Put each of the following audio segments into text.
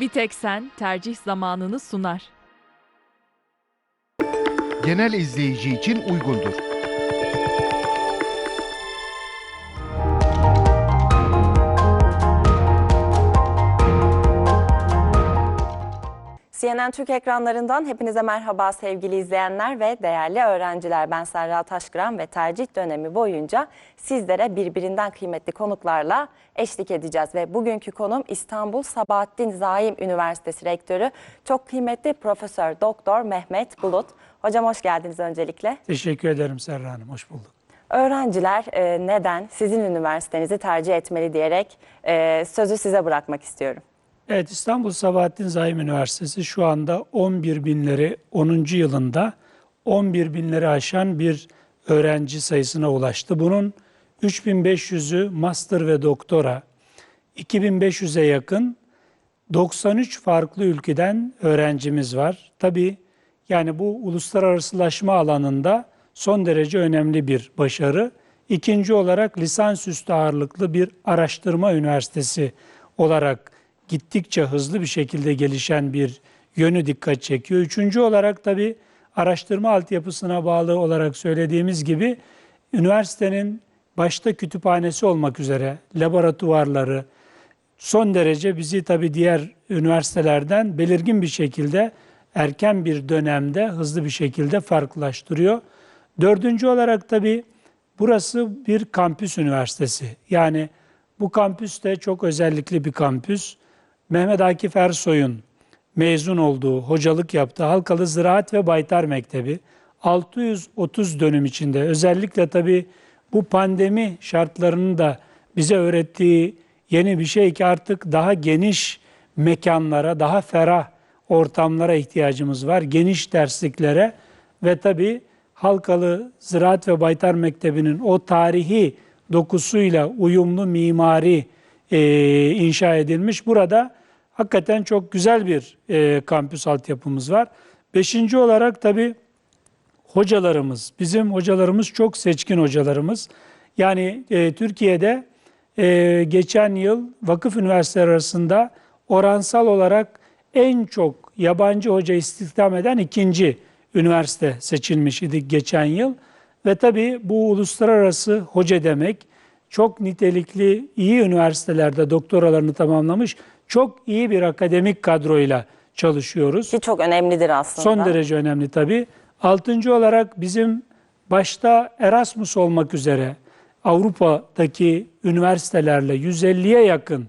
Bir tek sen tercih zamanını sunar. genel izleyici için uygundur. CNN Türk ekranlarından hepinize merhaba sevgili izleyenler ve değerli öğrenciler. Ben Serra Taşkıran ve tercih dönemi boyunca sizlere birbirinden kıymetli konuklarla eşlik edeceğiz. Ve bugünkü konum İstanbul Sabahattin Zaim Üniversitesi Rektörü çok kıymetli Profesör Doktor Mehmet Bulut. Hocam hoş geldiniz öncelikle. Teşekkür ederim Serra Hanım. Hoş bulduk. Öğrenciler e, neden sizin üniversitenizi tercih etmeli diyerek e, sözü size bırakmak istiyorum. Evet İstanbul Sabahattin Zaim Üniversitesi şu anda 11 binleri 10. yılında 11 binleri aşan bir öğrenci sayısına ulaştı. Bunun 3500'ü master ve doktora, 2500'e yakın 93 farklı ülkeden öğrencimiz var. Tabii yani bu uluslararasılaşma alanında son derece önemli bir başarı. İkinci olarak lisansüstü ağırlıklı bir araştırma üniversitesi olarak gittikçe hızlı bir şekilde gelişen bir yönü dikkat çekiyor. Üçüncü olarak tabii araştırma altyapısına bağlı olarak söylediğimiz gibi üniversitenin başta kütüphanesi olmak üzere laboratuvarları son derece bizi tabii diğer üniversitelerden belirgin bir şekilde erken bir dönemde hızlı bir şekilde farklılaştırıyor. Dördüncü olarak tabii burası bir kampüs üniversitesi. Yani bu kampüs de çok özellikli bir kampüs. Mehmet Akif Ersoy'un mezun olduğu, hocalık yaptığı Halkalı Ziraat ve Baytar Mektebi 630 dönüm içinde özellikle tabii bu pandemi şartlarının da bize öğrettiği yeni bir şey ki artık daha geniş mekanlara, daha ferah ortamlara ihtiyacımız var. Geniş dersliklere ve tabii Halkalı Ziraat ve Baytar Mektebi'nin o tarihi dokusuyla uyumlu mimari e, inşa edilmiş. Burada hakikaten çok güzel bir e, kampüs altyapımız var. Beşinci olarak tabii hocalarımız, bizim hocalarımız çok seçkin hocalarımız. Yani e, Türkiye'de e, geçen yıl vakıf üniversiteleri arasında oransal olarak en çok yabancı hoca istihdam eden ikinci üniversite seçilmiş idi geçen yıl. Ve tabii bu uluslararası hoca demek çok nitelikli iyi üniversitelerde doktoralarını tamamlamış çok iyi bir akademik kadroyla çalışıyoruz. Ki çok önemlidir aslında. Son derece önemli tabii. Altıncı olarak bizim başta Erasmus olmak üzere Avrupa'daki üniversitelerle 150'ye yakın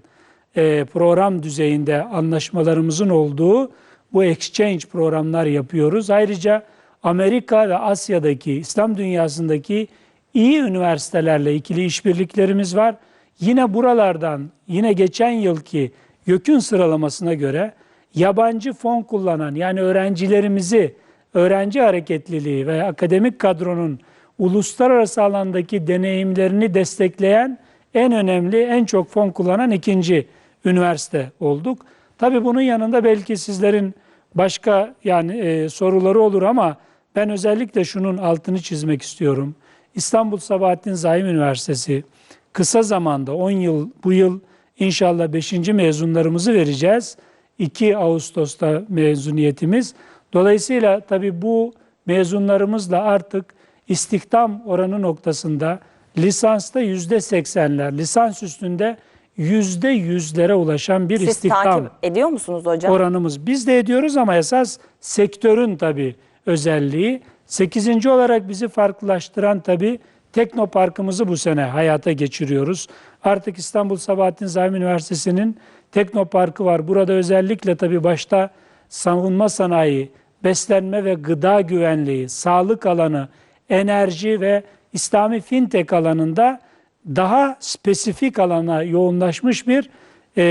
e, program düzeyinde anlaşmalarımızın olduğu bu exchange programlar yapıyoruz. Ayrıca Amerika ve Asya'daki, İslam dünyasındaki iyi üniversitelerle ikili işbirliklerimiz var. Yine buralardan, yine geçen yılki YÖK'ün sıralamasına göre yabancı fon kullanan yani öğrencilerimizi, öğrenci hareketliliği ve akademik kadronun uluslararası alandaki deneyimlerini destekleyen en önemli, en çok fon kullanan ikinci üniversite olduk. Tabii bunun yanında belki sizlerin başka yani e, soruları olur ama ben özellikle şunun altını çizmek istiyorum. İstanbul Sabahattin Zaim Üniversitesi kısa zamanda 10 yıl bu yıl inşallah 5. mezunlarımızı vereceğiz. 2 Ağustos'ta mezuniyetimiz. Dolayısıyla tabii bu mezunlarımızla artık istihdam oranı noktasında lisansta yüzde seksenler, lisans üstünde yüzde yüzlere ulaşan bir Siz istihdam takip ediyor musunuz hocam? oranımız. Biz de ediyoruz ama esas sektörün tabii özelliği. Sekizinci olarak bizi farklılaştıran tabii Teknoparkımızı bu sene hayata geçiriyoruz. Artık İstanbul Sabahattin Zaim Üniversitesi'nin Teknoparkı var. Burada özellikle tabii başta savunma sanayi, beslenme ve gıda güvenliği, sağlık alanı, enerji ve İslami fintech alanında daha spesifik alana yoğunlaşmış bir e,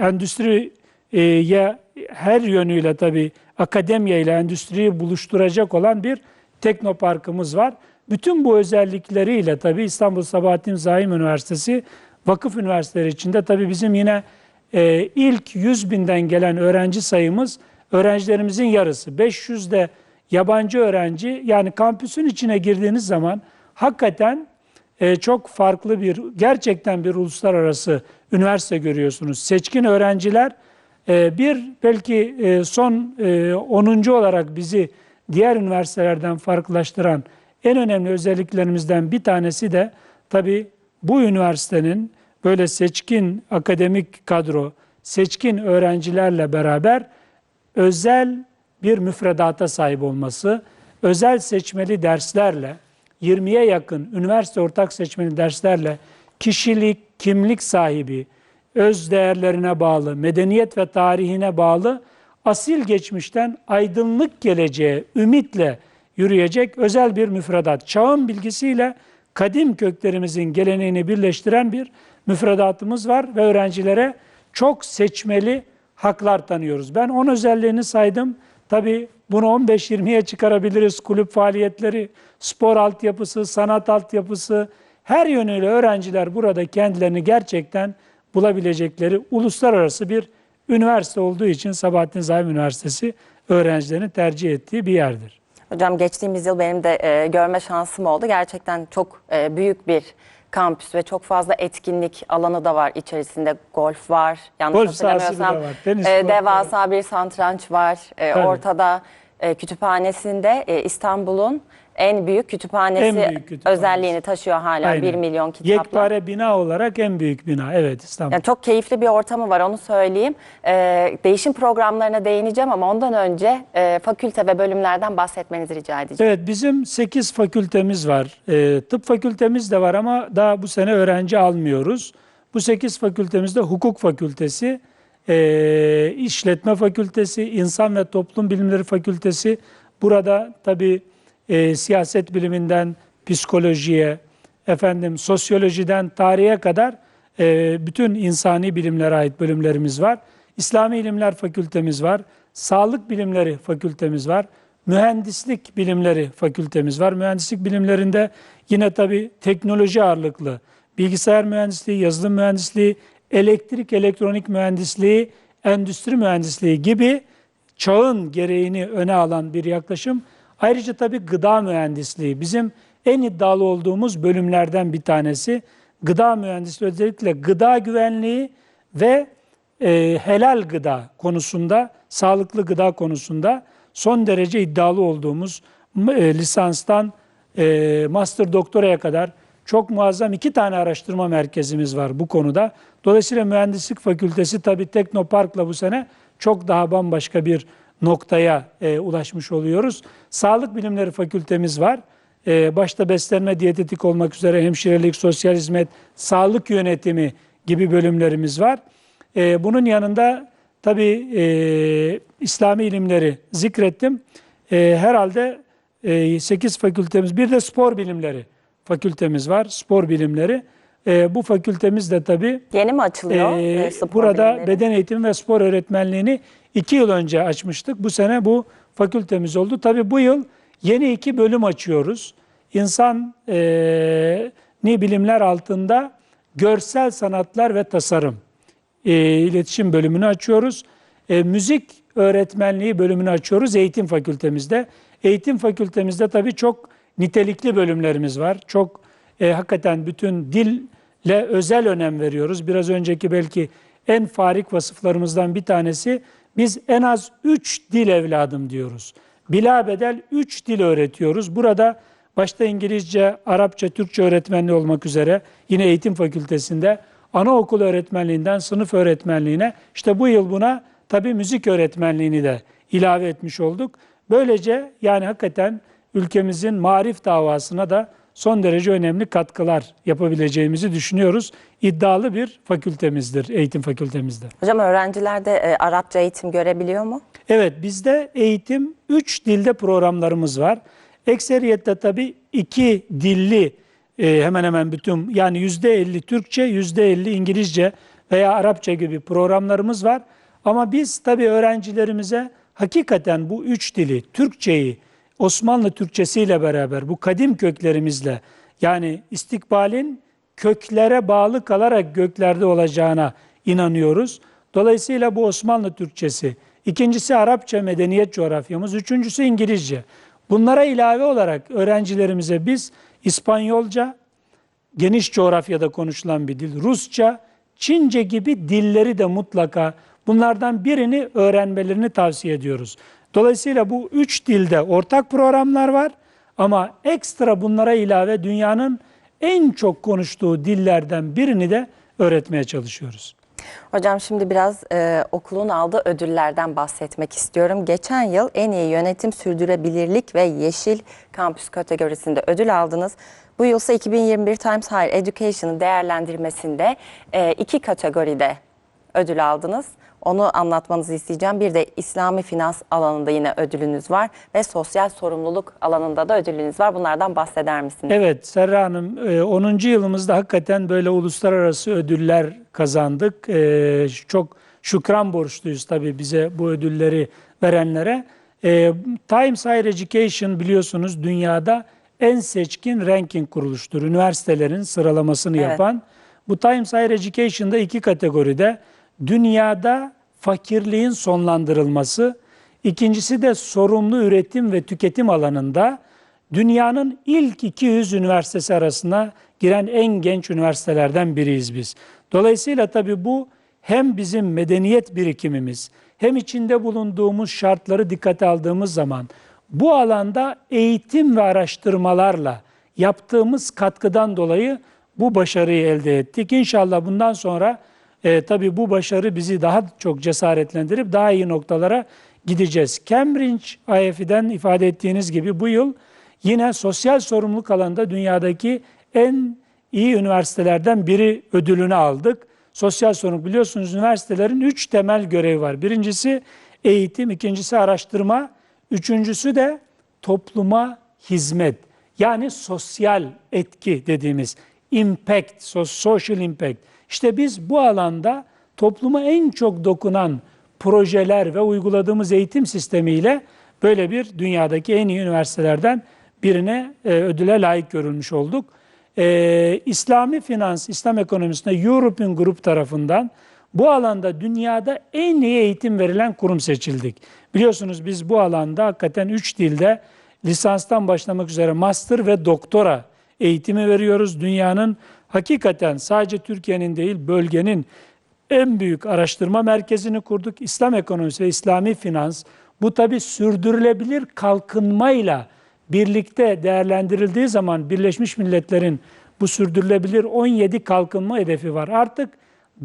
endüstriye her yönüyle tabii akademiya ile endüstriyi buluşturacak olan bir teknoparkımız var. Bütün bu özellikleriyle tabii İstanbul Sabahattin Zaim Üniversitesi vakıf üniversiteleri içinde tabii bizim yine e, ilk 100 binden gelen öğrenci sayımız öğrencilerimizin yarısı. 500 de yabancı öğrenci yani kampüsün içine girdiğiniz zaman hakikaten e, çok farklı bir gerçekten bir uluslararası üniversite görüyorsunuz. Seçkin öğrenciler Ee, bir belki e, son e, 10. olarak bizi diğer üniversitelerden farklılaştıran en önemli özelliklerimizden bir tanesi de tabii bu üniversitenin böyle seçkin akademik kadro, seçkin öğrencilerle beraber özel bir müfredata sahip olması, özel seçmeli derslerle, 20'ye yakın üniversite ortak seçmeli derslerle kişilik, kimlik sahibi, öz değerlerine bağlı, medeniyet ve tarihine bağlı asil geçmişten aydınlık geleceğe ümitle yürüyecek özel bir müfredat. Çağın bilgisiyle kadim köklerimizin geleneğini birleştiren bir müfredatımız var ve öğrencilere çok seçmeli haklar tanıyoruz. Ben 10 özelliğini saydım. Tabii bunu 15-20'ye çıkarabiliriz. Kulüp faaliyetleri, spor altyapısı, sanat altyapısı, her yönüyle öğrenciler burada kendilerini gerçekten bulabilecekleri uluslararası bir üniversite olduğu için Sabahattin Zaim Üniversitesi öğrencilerin tercih ettiği bir yerdir. Hocam geçtiğimiz yıl benim de e, görme şansım oldu. Gerçekten çok e, büyük bir kampüs ve çok fazla etkinlik alanı da var içerisinde. Golf var. Yanlış Golf hatırlamıyorsam. bile var, tenis e, devasa bir satranç var. E, ortada e, kütüphanesinde e, İstanbul'un en büyük kütüphanesi, En büyük kütüphanesi. özelliğini taşıyor hala Aynen. 1 milyon kitapla. Yekpare bina olarak en büyük bina. Evet İstanbul. Yani çok keyifli bir ortamı var onu söyleyeyim. Ee, değişim programlarına değineceğim ama ondan önce e, fakülte ve bölümlerden bahsetmenizi rica edeceğim. Evet bizim 8 fakültemiz var. Ee, tıp fakültemiz de var ama daha bu sene öğrenci almıyoruz. Bu 8 fakültemizde hukuk fakültesi, e, işletme fakültesi, insan ve toplum bilimleri fakültesi. Burada tabii e, siyaset biliminden psikolojiye, efendim sosyolojiden tarihe kadar e, bütün insani bilimlere ait bölümlerimiz var. İslami İlimler Fakültemiz var. Sağlık Bilimleri Fakültemiz var. Mühendislik Bilimleri Fakültemiz var. Mühendislik bilimlerinde yine tabii teknoloji ağırlıklı, bilgisayar mühendisliği, yazılım mühendisliği, elektrik, elektronik mühendisliği, endüstri mühendisliği gibi çağın gereğini öne alan bir yaklaşım. Ayrıca tabii gıda mühendisliği bizim en iddialı olduğumuz bölümlerden bir tanesi. Gıda mühendisliği özellikle gıda güvenliği ve e, helal gıda konusunda, sağlıklı gıda konusunda son derece iddialı olduğumuz e, lisanstan e, master doktoraya kadar çok muazzam iki tane araştırma merkezimiz var bu konuda. Dolayısıyla mühendislik fakültesi tabii Teknopark'la bu sene çok daha bambaşka bir noktaya e, ulaşmış oluyoruz. Sağlık bilimleri fakültemiz var. E, başta beslenme, diyetetik olmak üzere hemşirelik, sosyal hizmet, sağlık yönetimi gibi bölümlerimiz var. E, bunun yanında tabii e, İslami ilimleri zikrettim. E, herhalde e, 8 fakültemiz, bir de spor bilimleri fakültemiz var, spor bilimleri. E, bu fakültemiz de tabii Yeni mi açılıyor? ee, e, spor burada bilimleri? beden eğitimi ve spor öğretmenliğini iki yıl önce açmıştık. Bu sene bu fakültemiz oldu. Tabii bu yıl yeni iki bölüm açıyoruz. İnsan eee, ni bilimler altında görsel sanatlar ve tasarım e, iletişim bölümünü açıyoruz. E, müzik öğretmenliği bölümünü açıyoruz eğitim fakültemizde. Eğitim fakültemizde tabii çok nitelikli bölümlerimiz var. Çok e, hakikaten bütün dille özel önem veriyoruz. Biraz önceki belki en farik vasıflarımızdan bir tanesi biz en az 3 dil evladım diyoruz. Bilabedel 3 dil öğretiyoruz. Burada başta İngilizce, Arapça, Türkçe öğretmenliği olmak üzere yine eğitim fakültesinde anaokul öğretmenliğinden sınıf öğretmenliğine işte bu yıl buna tabii müzik öğretmenliğini de ilave etmiş olduk. Böylece yani hakikaten ülkemizin marif davasına da son derece önemli katkılar yapabileceğimizi düşünüyoruz. İddialı bir fakültemizdir, eğitim fakültemizde. Hocam öğrenciler de e, Arapça eğitim görebiliyor mu? Evet bizde eğitim 3 dilde programlarımız var. Ekseriyette tabii iki dilli e, hemen hemen bütün yani %50 Türkçe, %50 İngilizce veya Arapça gibi programlarımız var. Ama biz tabii öğrencilerimize hakikaten bu üç dili, Türkçeyi, Osmanlı Türkçesiyle beraber bu kadim köklerimizle yani istikbalin köklere bağlı kalarak göklerde olacağına inanıyoruz. Dolayısıyla bu Osmanlı Türkçesi, ikincisi Arapça medeniyet coğrafyamız, üçüncüsü İngilizce. Bunlara ilave olarak öğrencilerimize biz İspanyolca, geniş coğrafyada konuşulan bir dil, Rusça, Çince gibi dilleri de mutlaka bunlardan birini öğrenmelerini tavsiye ediyoruz. Dolayısıyla bu üç dilde ortak programlar var ama ekstra bunlara ilave dünyanın en çok konuştuğu dillerden birini de öğretmeye çalışıyoruz. Hocam şimdi biraz e, okulun aldığı ödüllerden bahsetmek istiyorum. Geçen yıl en iyi yönetim sürdürülebilirlik ve yeşil kampüs kategorisinde ödül aldınız. Bu yıl ise 2021 Times Higher Education'ın değerlendirmesinde e, iki kategoride ödül aldınız. Onu anlatmanızı isteyeceğim. Bir de İslami finans alanında yine ödülünüz var ve sosyal sorumluluk alanında da ödülünüz var. Bunlardan bahseder misiniz? Evet Serra Hanım e, 10. yılımızda hakikaten böyle uluslararası ödüller kazandık. E, Çok şükran borçluyuz tabii bize bu ödülleri verenlere. E, Times Higher Education biliyorsunuz dünyada en seçkin ranking kuruluştur. Üniversitelerin sıralamasını Evet. yapan. Bu Times Higher Education'da iki kategoride dünyada fakirliğin sonlandırılması, ikincisi de sorumlu üretim ve tüketim alanında dünyanın ilk 200 üniversitesi arasına giren en genç üniversitelerden biriyiz biz. Dolayısıyla tabii bu hem bizim medeniyet birikimimiz hem içinde bulunduğumuz şartları dikkate aldığımız zaman bu alanda eğitim ve araştırmalarla yaptığımız katkıdan dolayı bu başarıyı elde ettik. İnşallah bundan sonra e, tabii bu başarı bizi daha çok cesaretlendirip daha iyi noktalara gideceğiz. Cambridge IF'den ifade ettiğiniz gibi bu yıl yine sosyal sorumluluk alanında dünyadaki en iyi üniversitelerden biri ödülünü aldık. Sosyal sorumluluk biliyorsunuz üniversitelerin üç temel görevi var. Birincisi eğitim, ikincisi araştırma, üçüncüsü de topluma hizmet. Yani sosyal etki dediğimiz impact, so- social impact. İşte biz bu alanda topluma en çok dokunan projeler ve uyguladığımız eğitim sistemiyle böyle bir dünyadaki en iyi üniversitelerden birine e, ödüle layık görülmüş olduk. E, İslami finans, İslam ekonomisinde European Group tarafından bu alanda dünyada en iyi eğitim verilen kurum seçildik. Biliyorsunuz biz bu alanda hakikaten 3 dilde lisanstan başlamak üzere master ve doktora eğitimi veriyoruz. Dünyanın hakikaten sadece Türkiye'nin değil bölgenin en büyük araştırma merkezini kurduk. İslam ekonomisi ve İslami finans bu tabi sürdürülebilir kalkınmayla birlikte değerlendirildiği zaman Birleşmiş Milletler'in bu sürdürülebilir 17 kalkınma hedefi var. Artık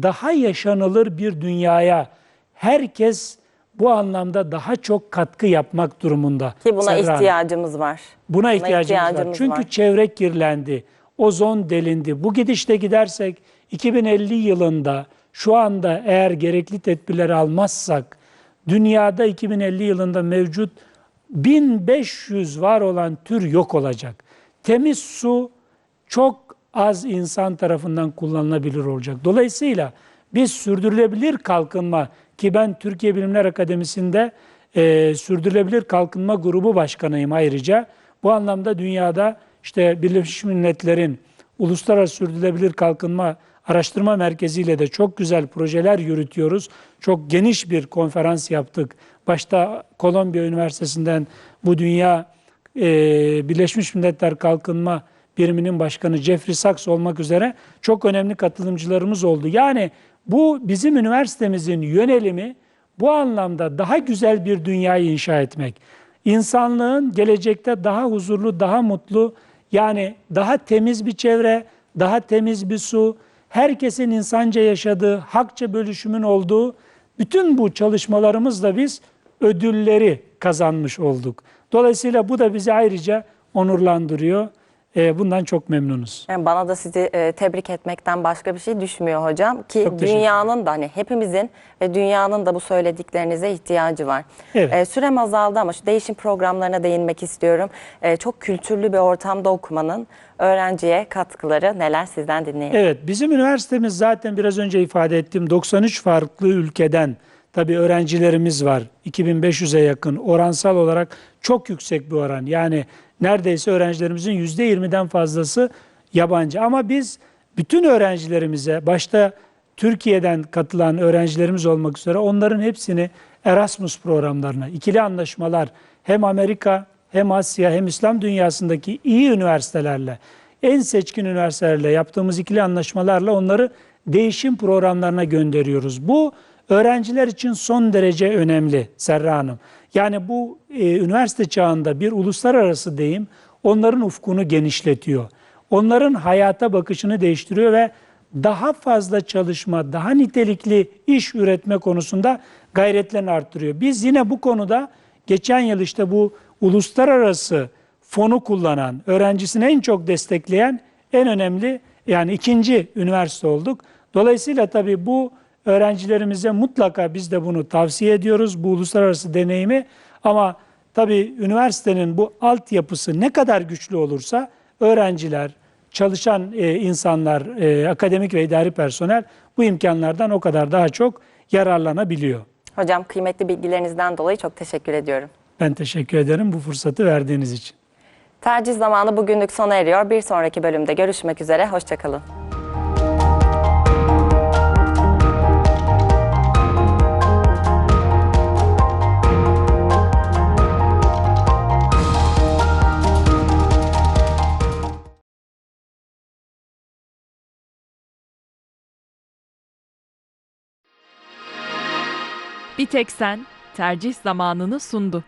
daha yaşanılır bir dünyaya herkes bu anlamda daha çok katkı yapmak durumunda. Ki buna Serra ihtiyacımız var. Buna ihtiyacımız, var. ihtiyacımız Çünkü var. çevre kirlendi, ozon delindi. Bu gidişte gidersek 2050 yılında şu anda eğer gerekli tedbirleri almazsak dünyada 2050 yılında mevcut 1500 var olan tür yok olacak. Temiz su çok az insan tarafından kullanılabilir olacak. Dolayısıyla biz sürdürülebilir kalkınma ki ben Türkiye Bilimler Akademisi'nde e, sürdürülebilir kalkınma grubu başkanıyım ayrıca. Bu anlamda dünyada işte Birleşmiş Milletler'in Uluslararası Sürdürülebilir Kalkınma Araştırma Merkezi ile de çok güzel projeler yürütüyoruz. Çok geniş bir konferans yaptık. Başta Kolombiya Üniversitesi'nden bu dünya e, Birleşmiş Milletler Kalkınma Biriminin Başkanı Jeffrey Sachs olmak üzere çok önemli katılımcılarımız oldu. Yani bu bizim üniversitemizin yönelimi bu anlamda daha güzel bir dünyayı inşa etmek. İnsanlığın gelecekte daha huzurlu, daha mutlu, yani daha temiz bir çevre, daha temiz bir su, herkesin insanca yaşadığı, hakça bölüşümün olduğu bütün bu çalışmalarımızla biz ödülleri kazanmış olduk. Dolayısıyla bu da bizi ayrıca onurlandırıyor. Ee, Bundan çok memnunuz. Yani bana da sizi e, tebrik etmekten başka bir şey düşmüyor hocam. Ki Çok teşekkür dünyanın da hani hepimizin ve dünyanın da bu söylediklerinize ihtiyacı var. Evet. E, sürem azaldı ama şu değişim programlarına değinmek istiyorum. E, çok kültürlü bir ortamda okumanın öğrenciye katkıları neler sizden dinleyelim. Evet, bizim üniversitemiz zaten biraz önce ifade ettiğim 93 farklı ülkeden tabii öğrencilerimiz var. 2500'e yakın oransal olarak çok yüksek bir oran. Yani neredeyse öğrencilerimizin %20'den fazlası yabancı. Ama biz bütün öğrencilerimize başta Türkiye'den katılan öğrencilerimiz olmak üzere onların hepsini Erasmus programlarına, ikili anlaşmalar hem Amerika hem Asya hem İslam dünyasındaki iyi üniversitelerle, en seçkin üniversitelerle yaptığımız ikili anlaşmalarla onları değişim programlarına gönderiyoruz. Bu öğrenciler için son derece önemli Serra Hanım. Yani bu e, üniversite çağında bir uluslararası deyim onların ufkunu genişletiyor. Onların hayata bakışını değiştiriyor ve daha fazla çalışma, daha nitelikli iş üretme konusunda gayretlerini arttırıyor. Biz yine bu konuda geçen yıl işte bu uluslararası fonu kullanan, öğrencisini en çok destekleyen en önemli yani ikinci üniversite olduk. Dolayısıyla tabii bu öğrencilerimize mutlaka biz de bunu tavsiye ediyoruz bu uluslararası deneyimi ama tabii üniversitenin bu altyapısı ne kadar güçlü olursa öğrenciler, çalışan e, insanlar, e, akademik ve idari personel bu imkanlardan o kadar daha çok yararlanabiliyor. Hocam kıymetli bilgilerinizden dolayı çok teşekkür ediyorum. Ben teşekkür ederim bu fırsatı verdiğiniz için. Tercih zamanı bugünlük sona eriyor. Bir sonraki bölümde görüşmek üzere. Hoşçakalın. Tek sen tercih zamanını sundu.